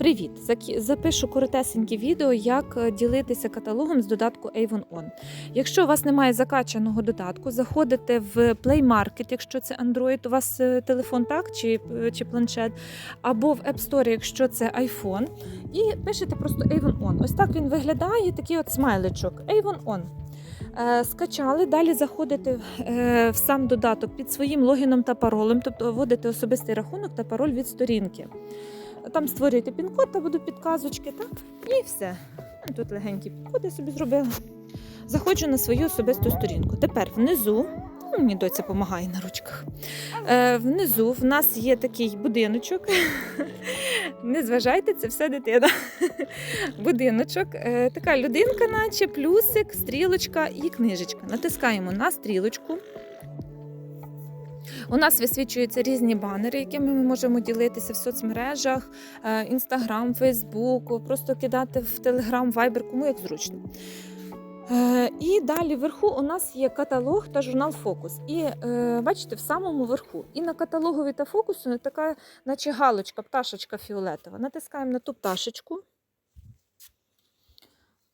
Привіт! Запишу коротесеньке відео, як е, ділитися каталогом з додатку Avon On. Якщо у вас немає закачаного додатку, заходите в Play Market, якщо це Android, у вас е, телефон так чи, е, чи планшет, або в App Store, якщо це iPhone, і пишете просто Avon On. Ось так він виглядає, такий от смайличок. Avon On. Скачали, далі заходите в сам додаток під своїм логіном та паролем, тобто вводите особистий рахунок та пароль від сторінки. Там створюєте пін-код та будуть підказочки, так? І все. Ну, Тут легенькі пін-коди я собі зробила. Заходжу на свою особисту сторінку. Тепер внизу, ну, мені доця допомагає на ручках. Е, внизу в нас є такий будиночок. Не зважайте, це все дитина. Будиночок. Е, така людинка, наче плюсик, стрілочка і книжечка. Натискаємо на стрілочку. У нас висвічуються різні банери, якими ми можемо ділитися в соцмережах, Інстаграм, Фейсбук, просто кидати в Телеграм, Вайбер, кому як зручно. Е, І далі вверху у нас є каталог та журнал Фокус. І е, бачите, в самому верху. І на каталогові та фокусу така, наче галочка, пташечка фіолетова. Натискаємо на ту пташечку.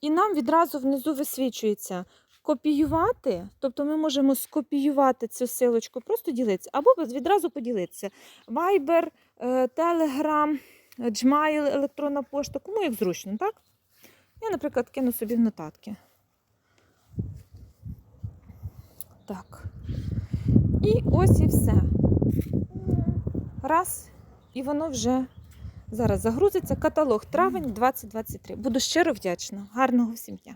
І нам відразу внизу висвічується копіювати, тобто ми можемо скопіювати цю силочку, просто ділитися, або відразу поділитися. Viber, е, Telegram, Gmail, електронна пошта, кому як зручно, так? Я, наприклад, кину собі в нотатки. Так. І ось і все. Раз, і воно вже зараз загрузиться. Каталог травень 2023. Буду щиро вдячна. Гарного всім дня!